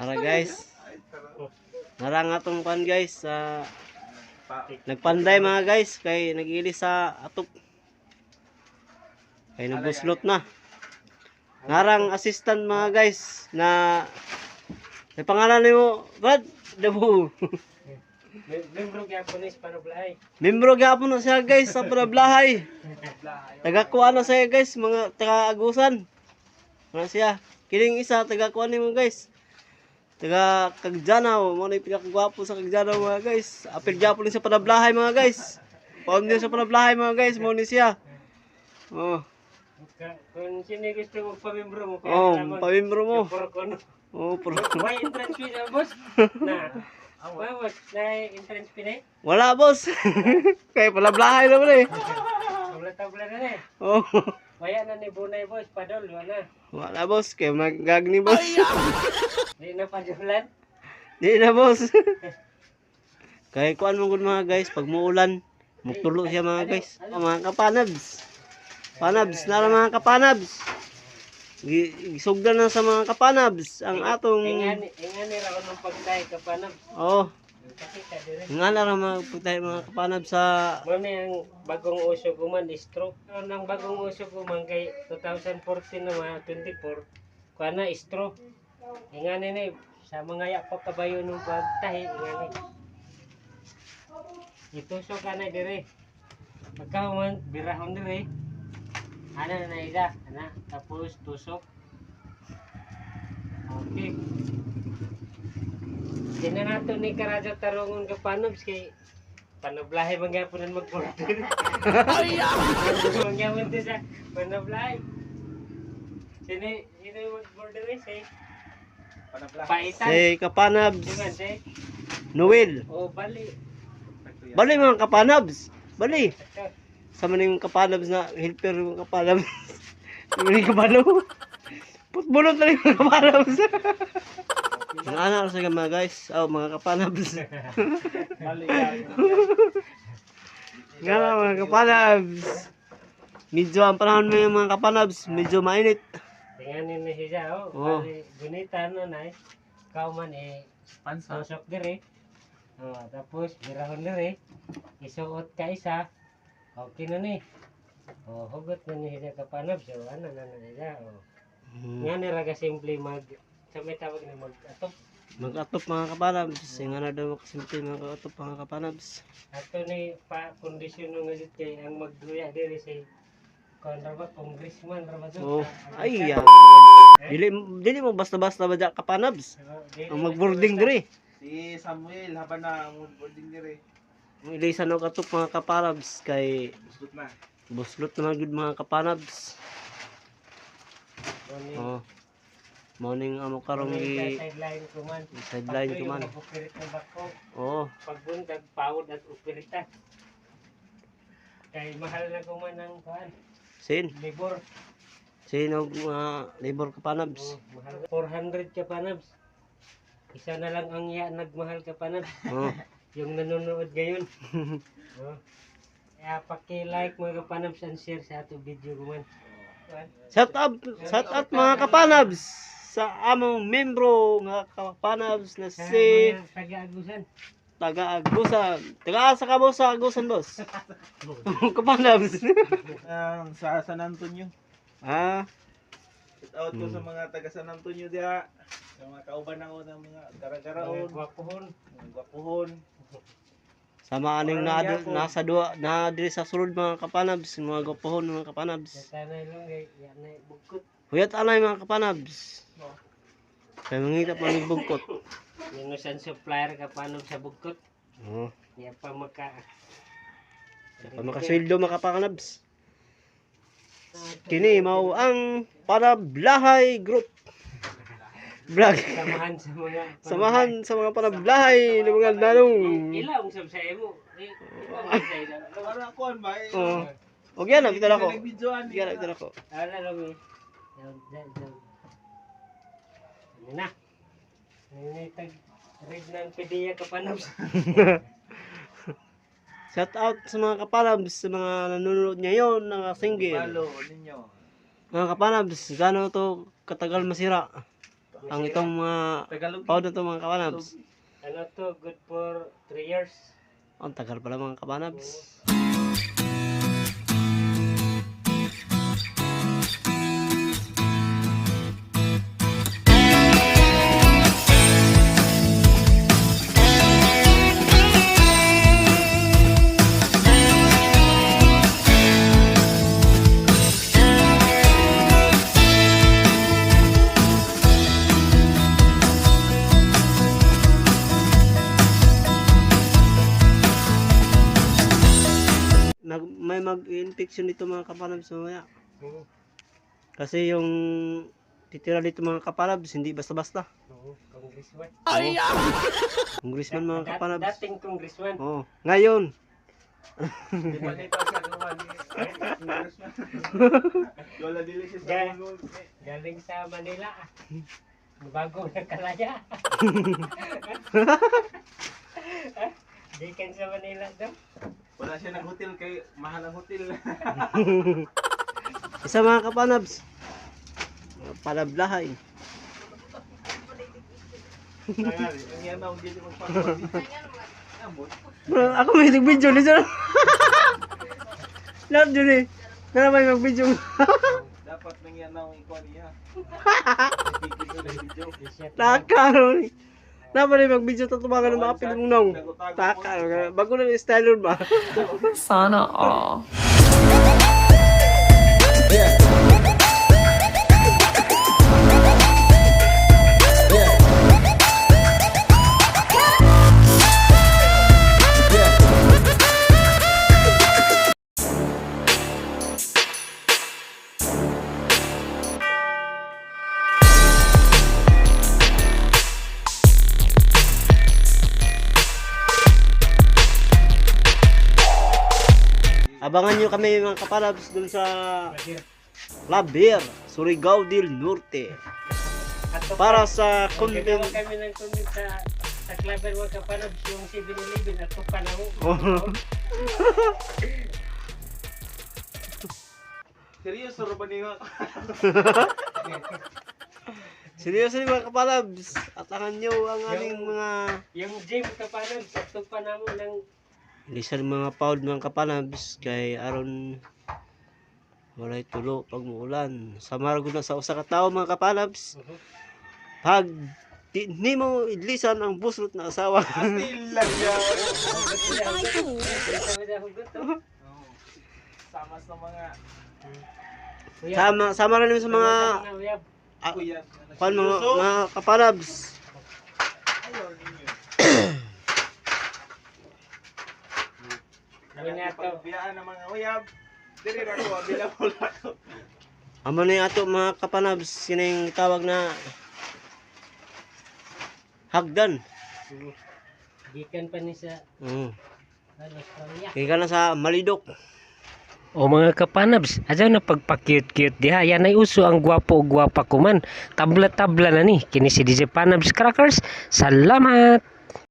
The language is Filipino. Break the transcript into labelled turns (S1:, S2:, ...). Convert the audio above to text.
S1: Ara guys. Nara nga tong kan guys sa nagpanday mga guys kay nagili sa atok. Kay nagbuslot na. Narang assistant mga guys na may pangalan nimo Brad Dabu.
S2: Membro kaya po ni Spanoblay.
S1: Membro gyapon na siya guys sa Parablahay. Taga-kuha na siya guys, mga taga-agusan. Ano siya? Kining isa, taga-kuha nimo guys. Taga Kagjanaw, mo na pinakagwapo sa Kagjanaw mga guys. Apil gyapon ni sa Parablahay mga guys. Paon niya sa Parablahay mga guys, mo ni siya. Oh,
S2: Kung sino gusto mo pamembro mo,
S1: oh,
S2: kaya
S1: pamembro mo. Oh, puro.
S2: May entrance fee na, boss? Na. Wala, boss. Na entrance fee na eh.
S1: Wala boss. Kay Parablahay naman eh.
S2: Tabla-tabla na na eh.
S1: Oh.
S2: Waya na ni Bunay, boss. Padol, wala.
S1: Wala boss, kay magagni boss.
S2: Di na padulan.
S1: Di na boss. Kaya kuan mo gud mga guys, pag muulan, magtulo siya mga guys. Oh, mga kapanabs. Panabs, nara mga kapanabs. Gi- Gisugdan na sa mga kapanabs ang atong
S2: Ingani, ingani ra ko ng pagtay ka pa na.
S1: oh. Nga na ra mga mga kapanabs sa
S2: na yung bagong uso ko man, stroke. Ang bagong uso ko man kay 2014 na mga 24. Kuha na, stroke. Ingani na eh, sa mga yapo kabayo nung pagtahi, ingani. Ituso ka na dire. Pagka birahon dire. Ano na na ida, ana, tapos tusok. Okay. Di na nato ni Karaja tarungon ka panobs kay panoblahe magyapunan mag-order. Magyapon din sa panoblahe. Sino, sino yung mag-order eh? Si Paitan.
S1: si kapanabs
S2: Diba, si?
S1: Noel.
S2: O, bali.
S1: Bali mga kapanabs. Bali. Sama na yung kapanabs na helper yung kapanabs. Yung yung kapanabs. Putbulot na yung kapanabs. Ang anak sa mga guys. Oh, mga kapanabs. Nga na mga kapanabs. Medyo ang panahon mo yung mga kapanabs. Medyo mainit.
S2: Tingnan ni siya, oh. Bali, gunita, no, na eh. Ikaw man, eh, sosok dire. Oh, tapos, birahon dire. Isuot ka isa. Okay na ni. Oh, hugot na ni siya kapanab. So, ano na na siya, oh.
S1: Hmm.
S2: Nga nira ka simple mag, sa may tawag na mag, atop.
S1: Mag-atop mga kapanabs. Nga na daw makasimple mga atop mga kapanabs.
S2: Ato ni pa kondisyon nung ngayon kay ang magduya dire si kon ra ba congressman ra ba to?
S1: Oh,
S2: Sa
S1: ay yan. Dili, dili mo basta-basta ba dyan kapanabs.
S2: Oh,
S1: Ang mag-boarding
S2: basta-
S1: dire.
S3: Si Samuel, haban na ang boarding dire.
S1: Ang ilisan og atop mga kapanabs kay
S3: Gusto na.
S1: buslot naman gud mga kapanabs.
S2: Kani-
S1: Oh. Morning amo karong gi
S2: sideline ko man.
S1: sideline ko man. Oh,
S2: Pagbundag, pawod at upirita. Kay mahal na ko man ang kuhan.
S1: sin.
S2: Libor.
S1: Sino mga labor kapanabs.
S2: Oh, mahal. 400 ka panabs. Isa na lang ang iya nagmahal ka panabs.
S1: Oh.
S2: Yung nanonood ngayon. oh. Kaya paki-like mga kapanabs and share sa ato video ko man.
S1: Shout out, shout out mga kapanabs sa among membro nga kapanabs na si
S2: mga taga-agusan.
S1: taga Agusan. Taga sa kamo sa Agusan boss. kapanabs.
S3: Ang sa San Antonio.
S1: ah,
S3: Shout out ko
S1: Hmm.
S3: sa mga taga San Antonio diha. Sa mga kauban ako ng mga gara-garaon,
S2: gwapohon.
S3: mga gwapuhon.
S1: sama aning na nasa duwa na diri sa sulod mga kapanabs, mga gopohon mga kapanabs.
S2: Sa tanay lang kay yan na bugkot.
S1: Huyat anay mga kapanabs. Kaya mangita pa ng bugkot.
S2: Yung isang supplier ka paano sa bugkot.
S1: Oh,
S2: Yan pa maka...
S1: pa makasweldo mga kapanabs. Kini mao ang Panablahay Group. Vlog.
S2: Samahan sa mga...
S1: Samahan sa mga panablahay ng mga nanong.
S2: Ilaw ang sabsaya mo. Eh, ilaw ang sabsaya mo.
S3: Para ako ba? Eh,
S1: Oh. O yan na, bitan ako.
S3: Nag-videoan
S1: Yan na, bitan ako.
S2: Ala lang eh. Yan, yan, yan. Ano na? Read ng pediya ka panabs.
S1: Shout out sa mga kapanabs, sa mga nanonood ngayon ng single.
S3: Follow ninyo.
S1: Mga kapanabs, gano'n to katagal masira? ang itong mga
S3: Tagalog.
S1: powder na to mga kapanabs.
S2: Ano to, good for 3 years.
S1: Ang tagal pala mga kapanabs. Mag, may mag-infection dito mga kapanabs mamaya.
S2: Oo.
S1: Kasi yung titira dito mga kapanabs, hindi basta-basta.
S2: Oo, congressman.
S1: Congressman mga kapanabs.
S2: dating congressman.
S1: Oo. Ngayon,
S2: Galing sa Manila. Bago na kalaya. Gikan sa Manila daw.
S3: Wala siya nag-hotel kay mahal ang hotel.
S1: isa mga kapanabs. Palablahay. Bro, ako may nag-video ni sir. Lahat yun eh. Na may mag-video.
S3: Dapat nang yan na ang ikuha niya. Kikito na video.
S2: T-shirt.
S1: Taka. Na ba na mag-video to tumagan ng mga pinunong. Taka. Bago na yung style ba?
S4: Sana all.
S1: Abangan nyo kami mga kapanabs dun sa Labir, Surigao del Norte.
S2: At
S1: Para sa
S2: Content.
S1: content.
S2: kami ng content sa sa Clubber World Kapanab yung 7-Eleven at to panahon.
S3: Seryoso ro ba niyo?
S1: Seryoso ni mga kapanabs. Atangan nyo ang aming mga
S2: Yung gym Kapanab sa to panahon ng
S1: lisan mga pound mga kapanabs kay aron walay tulo pag muulan. Samar gud na sa usa ka tawo mga kapanabs. Pag di, ni mo idlisan ang busrot na asawa.
S2: Sama
S3: Sama sa mga
S1: sama sama nimo sa mga ah,
S3: kuya.
S1: kwan mga, mga kapanabs.
S3: Ayaw ninyo.
S2: Nga to,
S3: Pagbiyaan ng mga uyab. Diri ra ko wala ko.
S1: Amo na yung ato mga kapanabs kining tawag na hagdan.
S2: gikan pa ni sa
S1: Mm.
S2: ano.
S1: Kaya ka na sa Malidok.
S2: O mga kapanabs, adyaw na pagpa-cute-cute diha. Yan ay uso ang gwapo o gwapa ko man. Tabla-tabla na ni. Kini si DJ Panabs Crackers. Salamat!